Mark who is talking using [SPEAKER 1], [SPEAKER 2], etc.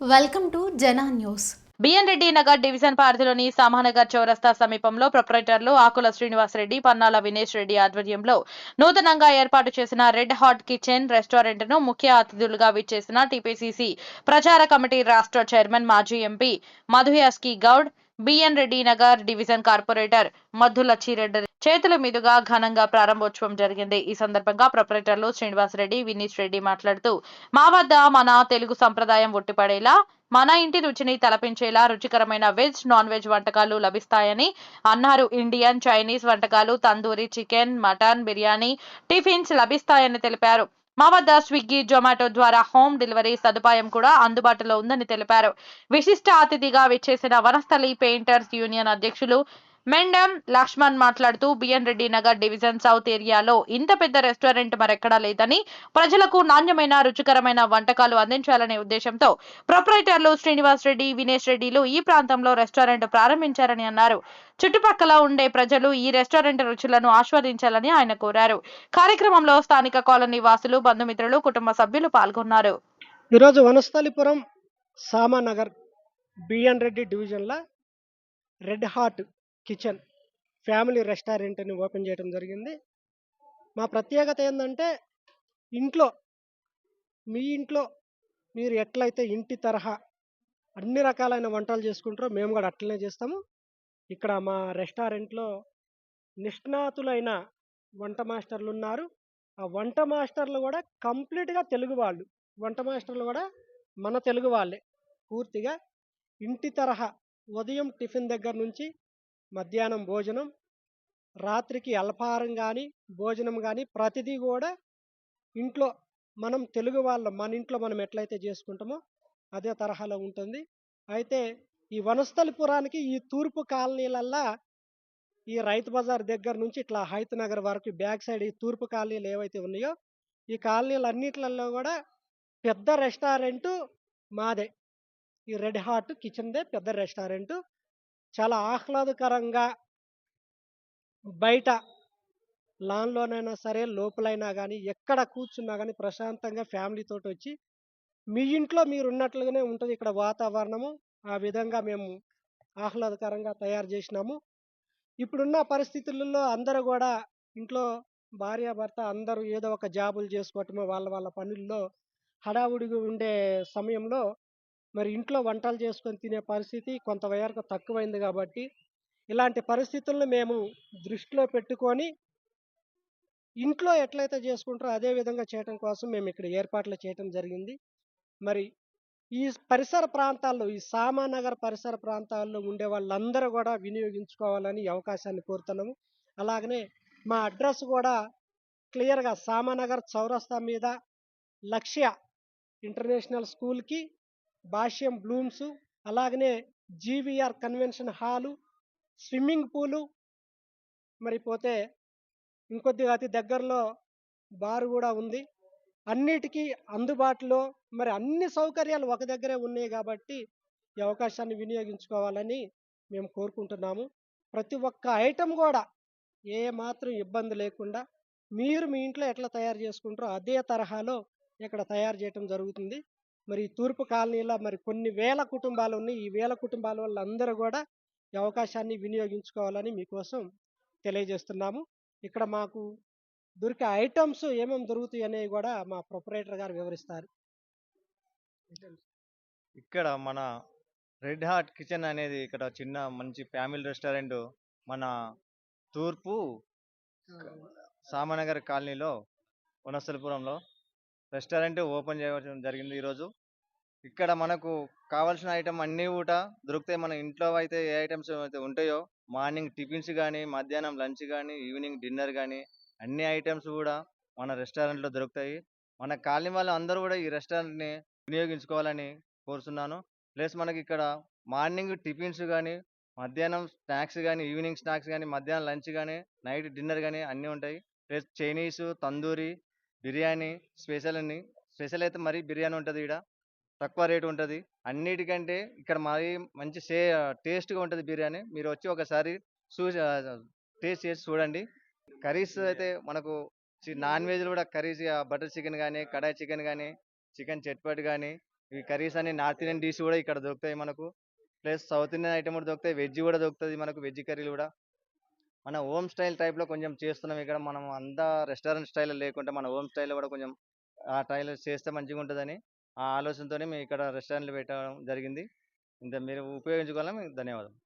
[SPEAKER 1] Welcome to Jana news
[SPEAKER 2] BN Reddy Nagar division పరిధిలోని సామానగర్ చౌరస్తా సమీపంలో ప్రొపరేటర్లు ఆకుల శ్రీనివాసరెడ్డి పన్నాల వినేష్ రెడ్డి ఆధ్వర్యంలో నూతనంగా ఏర్పాటు చేసిన రెడ్ హాట్ కిచెన్ రెస్టారెంట్ను ముఖ్య అతిథులుగా విచ్చేసిన టీపీసీసీ ప్రచార కమిటీ రాష్ట్ర చైర్మన్ మాజీ M P Madhu Yaskhi Goud B N Reddy Nagar division corporator Madhu Lachi Reddy చేతుల మీదుగా ఘనంగా ప్రారంభోత్సవం జరిగింది. ఈ సందర్భంగా ప్రొపరేటర్లు శ్రీనివాసరెడ్డి వినీష్ రెడ్డి మాట్లాడుతూ మా వద్ద మన తెలుగు సంప్రదాయం ఒట్టిపడేలా మన ఇంటి రుచిని తలపించేలా రుచికరమైన వెజ్ నాన్ వెజ్ వంటకాలు లభిస్తాయని అన్నారు. ఇండియన్ చైనీస్ వంటకాలు tandoori chicken mutton biryani tiffins లభిస్తాయని తెలిపారు. మా వద్ద స్విగ్గీ జొమాటో ద్వారా హోమ్ డెలివరీ సదుపాయం కూడా అందుబాటులో ఉందని తెలిపారు. విశిష్ట అతిథిగా విచ్చేసిన వనస్థలి పెయింటర్స్ యూనియన్ అధ్యక్షులు మెండం లక్ష్మణ్ మాట్లాడుతూ BN Reddy Nagar division south ఏరియాలో ఇంత పెద్ద రెస్టారెంట్ మరెక్కడా లేదని ప్రజలకు నాణ్యమైన రుచికరమైన వంటకాలు అందించాలనే ఉద్దేశంతో ప్రొపరేటర్లు శ్రీనివాస్ రెడ్డి వినేష్ రెడ్డిలు ఈ ప్రాంతంలో రెస్టారెంట్ ప్రారంభించారని అన్నారు. చుట్టుపక్కల ఉండే ప్రజలు ఈ రెస్టారెంట్ రుచులను ఆస్వాదించాలని ఆయన కోరారు. కార్యక్రమంలో స్థానిక కాలనీ వాసులు బంధుమిత్రులు కుటుంబ సభ్యులు పాల్గొన్నారు.
[SPEAKER 3] ఈరోజు వనస్థలిపురం సామానగర్ బిఎన్ రెడ్డి డివిజన్ల రెడ్ హార్ట్ కిచెన్ ఫ్యామిలీ రెస్టారెంట్ని ఓపెన్ చేయడం జరిగింది. మా ప్రత్యేకత ఏంటంటే ఇంట్లో మీ ఇంట్లో మీరు ఎట్లయితే ఇంటి తరహా అన్ని రకాలైన వంటలు చేసుకుంటారో మేము కూడా అట్లనే చేస్తాము. ఇక్కడ మా రెస్టారెంట్లో నిష్ణాతులైన వంట మాస్టర్లు ఉన్నారు. ఆ వంట మాస్టర్లు కూడా కంప్లీట్గా తెలుగు వాళ్ళు. వంట మాస్టర్లు కూడా మన తెలుగు వాళ్ళే. పూర్తిగా ఇంటి తరహా ఉదయం టిఫిన్ దగ్గర నుంచి మధ్యాహ్నం భోజనం రాత్రికి అల్పాహారం కానీ భోజనం కానీ ప్రతిదీ కూడా ఇంట్లో మనం తెలుగు వాళ్ళం మన ఇంట్లో మనం ఎట్లయితే చేసుకుంటామో అదే తరహాలో ఉంటుంది. అయితే ఈ వనస్థలిపురానికి ఈ తూర్పు కాలనీలల్లా ఈ రైతు బజార్ దగ్గర నుంచి ఇట్లా హైత్ నగర్ వరకు బ్యాక్ సైడ్ ఈ తూర్పు కాలనీలు ఏవైతే ఉన్నాయో ఈ కాలనీలు అన్నిట్లలో కూడా పెద్ద రెస్టారెంటు మాదే. ఈ రెడ్ హాట్ కిచెన్దే పెద్ద రెస్టారెంట్. చాలా ఆహ్లాదకరంగా బయట లాన్లోనైనా సరే లోపలైనా కానీ ఎక్కడ కూర్చున్నా కానీ ప్రశాంతంగా ఫ్యామిలీతో వచ్చి మీ ఇంట్లో మీరు ఉన్నట్లుగానే ఉంటుంది ఇక్కడ వాతావరణము. ఆ విధంగా మేము ఆహ్లాదకరంగా తయారు చేసినాము. ఇప్పుడున్న పరిస్థితులలో అందరూ కూడా ఇంట్లో భార్యాభర్త అందరూ ఏదో ఒక జాబులు చేసుకోవటము వాళ్ళ వాళ్ళ పనుల్లో హడావుడిగా ఉండే సమయంలో మరి ఇంట్లో వంటలు చేసుకొని తినే పరిస్థితి కొంతవరకు తక్కువైంది కాబట్టి ఇలాంటి పరిస్థితులను మేము దృష్టిలో పెట్టుకొని ఇంట్లో ఎట్లయితే చేసుకుంటారో అదే విధంగా చేయడం కోసం మేము ఇక్కడ ఏర్పాట్లు చేయడం జరిగింది. మరి ఈ పరిసర ప్రాంతాల్లో ఈ సామానగర్ పరిసర ప్రాంతాల్లో ఉండే వాళ్ళందరూ కూడా వినియోగించుకోవాలని అవకాశాన్ని కోరుతున్నాము. అలాగనే మా అడ్రస్ కూడా క్లియర్గా సామానగర్ చౌరస్తా మీద లక్ష్య ఇంటర్నేషనల్ స్కూల్కి భాష్యం బ్లూమ్స్ అలాగనే GVR convention hall swimming pool మరి పోతే ఇంకొద్దిగా అతి దగ్గరలో బారు కూడా ఉంది. అన్నిటికీ అందుబాటులో మరి అన్ని సౌకర్యాలు ఒక దగ్గరే ఉన్నాయి కాబట్టి ఈ అవకాశాన్ని వినియోగించుకోవాలని మేము కోరుకుంటున్నాము. ప్రతి ఒక్క ఐటెం కూడా ఏ మాత్రం ఇబ్బంది లేకుండా మీరు మీ ఇంట్లో ఎట్లా తయారు చేసుకుంటారో అదే తరహాలో ఇక్కడ తయారు చేయటం జరుగుతుంది. మరి తూర్పు కాలనీలో మరి కొన్ని వేల కుటుంబాలు ఉన్నాయి. ఈ వేల కుటుంబాల వాళ్ళందరూ కూడా ఈ అవకాశాన్ని వినియోగించుకోవాలని మీకోసం తెలియజేస్తున్నాము. ఇక్కడ మాకు దొరికే ఐటమ్స్ ఏమేమి దొరుకుతాయి అనేవి కూడా మా ప్రొపరేటర్ గారు వివరిస్తారు.
[SPEAKER 4] ఇక్కడ మన రెడ్ హాట్ కిచెన్ అనేది ఇక్కడ చిన్న మంచి ఫ్యామిలీ రెస్టారెంట్ మన తూర్పు సామానగర్ కాలనీలో వనస్థలిపురంలో రెస్టారెంట్ ఓపెన్ చేయడం జరిగింది ఈరోజు. ఇక్కడ మనకు కావాల్సిన ఐటమ్ అన్నీ కూడా దొరుకుతాయి మన ఇంట్లో అయితే ఏ ఐటమ్స్ అయితే ఉంటాయో మార్నింగ్ టిఫిన్స్ కానీ మధ్యాహ్నం లంచ్ కానీ ఈవినింగ్ డిన్నర్ కానీ అన్ని ఐటమ్స్ కూడా మన రెస్టారెంట్లో దొరుకుతాయి. మన కాలనీ వాళ్ళు అందరూ కూడా ఈ రెస్టారెంట్ని వినియోగించుకోవాలని కోరుతున్నాను ప్లస్ మనకి ఇక్కడ మార్నింగ్ టిఫిన్స్ కానీ మధ్యాహ్నం స్నాక్స్ కానీ ఈవినింగ్ స్నాక్స్ కానీ మధ్యాహ్నం లంచ్ కానీ నైట్ డిన్నర్ కానీ అన్నీ ఉంటాయి. Plus Chinese tandoori biryani special అని స్పెషల్ అయితే మరీ బిర్యానీ ఉంటుంది ఇక్కడ తక్కువ రేటు ఉంటుంది. అన్నిటికంటే ఇక్కడ మరీ మంచి సే టేస్ట్గా ఉంటుంది బిర్యానీ. మీరు వచ్చి ఒకసారి చూ టేస్ట్ చేసి చూడండి. కర్రీస్ అయితే మనకు నాన్ వెజ్ కూడా కర్రీస్ బటర్ చికెన్ కానీ కడాయి చికెన్ కానీ చికెన్ చట్పట్ కానీ ఈ కర్రీస్ అన్ని నార్త్ ఇండియన్ డిష్ కూడా ఇక్కడ దొరుకుతాయి మనకు. ప్లస్ సౌత్ ఇండియన్ ఐటమ్ కూడా దొరుకుతాయి. వెజ్ కూడా దొరుకుతుంది మనకు. వెజ్ కర్రీలు కూడా. మన హోమ్ స్టైల్ టైప్లో కొంచెం చేస్తున్నాం. ఇక్కడ మనం అంతా రెస్టారెంట్ స్టైల్ లేకుండా మన హోమ్ స్టైల్లో కూడా కొంచెం ఆ టైల్ చేస్తే మంచిగా ఉంటుందని ఆ ఆలోచనతోనే మేము ఇక్కడ రెస్టారెంట్లు పెట్టడం జరిగింది. ఇంత మీరు ఉపయోగించుకోవాలని మీకు ధన్యవాదాలు